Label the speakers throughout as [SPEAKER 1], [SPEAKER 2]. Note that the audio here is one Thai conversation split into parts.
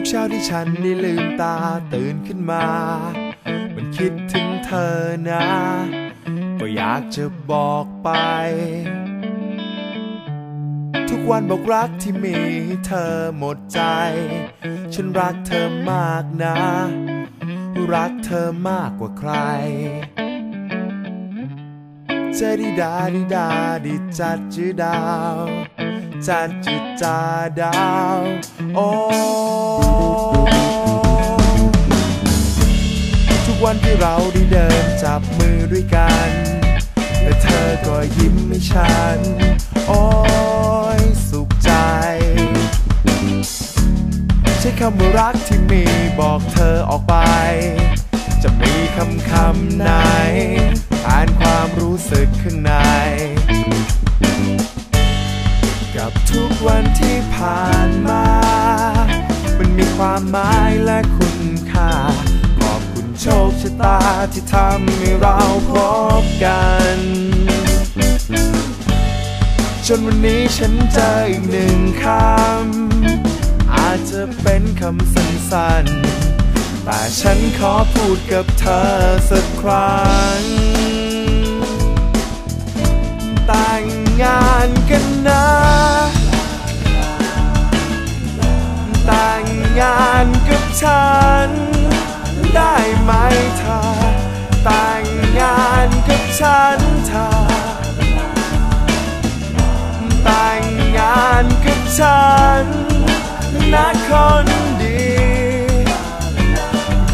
[SPEAKER 1] ที่ฉันได้ลืมตาตื่นขึ้นมา มันคิดถึงเธอนะ ก็อยากจะบอกไป ทุกวันบอกรักที่มีเธอหมดใจ ฉันรักเธอมากนะ รักเธอมากกว่าใครจะดีดาดีดาดีจัดจือดาวจัดจืดจาดาวโอ้ เราได้เดินจับมือด้วยกัน และเธอก็ยิ้มให้ฉัน โอ้ยสุขใจ ใช้คำว่ารักที่มีบอกเธอออกไป จะมีคำคำไหนผ่านความรู้สึกข้างใน กับทุกวันที่ผ่านมา มันมีความหมายและ ที่ทำให้เราพบกัน จนวันนี้ฉันเจออีกหนึ่งคำ อาจจะเป็นคำสั้นๆ แต่ฉันขอพูดกับเธอสักครั้ง แต่งงานกันนะ ฉันเธอแต่งงานกับฉันนะคนดี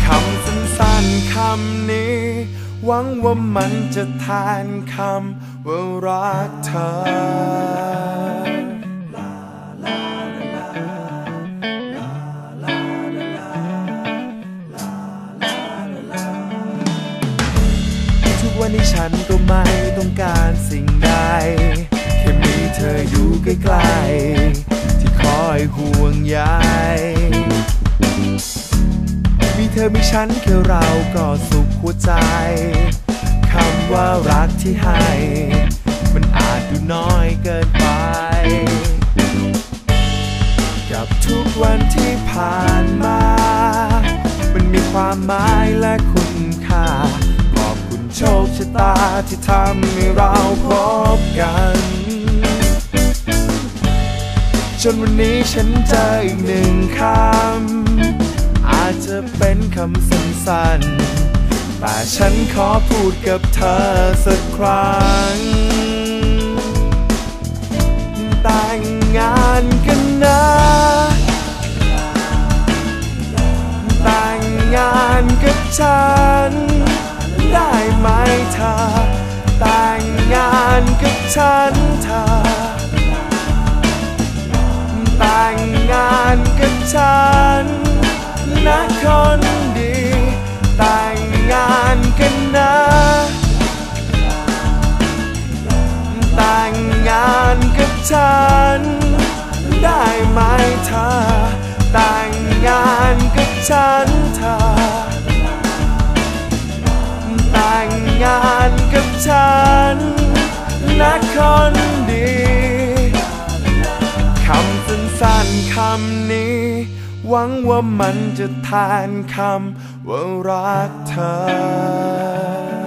[SPEAKER 1] คำสั้นๆคำนี้ หวังว่ามันจะแทนคำว่ารักเธอ ต้องการสิ่งใด แค่มีเธออยู่ใกล้ๆ ที่คอยห่วงใย มีเธอมีฉันแค่เราก็สุขหัวใจ คำว่ารักที่ให้ มันอาจดูน้อยเกินไป กับทุกวันที่ผ่านมา มันมีความหมายและคุณค่า ตาที่ทำให้เราพบกัน จนวันนี้ฉันเจออีกหนึ่งคำ อาจจะเป็นคำสั้นๆ แต่ฉันขอพูดกับเธอสักครั้ง แต่งงาน เธอ แต่งงานกับฉันเธอ แต่งงานกับฉันนะคนดี แต่งงานกันนะ แต่งงานกับฉัน ได้ไหมเธอ แต่งงานกับฉันเธอ งานกับฉันนะคนดีคำสั้นๆคำนี้ หวังว่ามันจะแทนคำว่ารักเธอ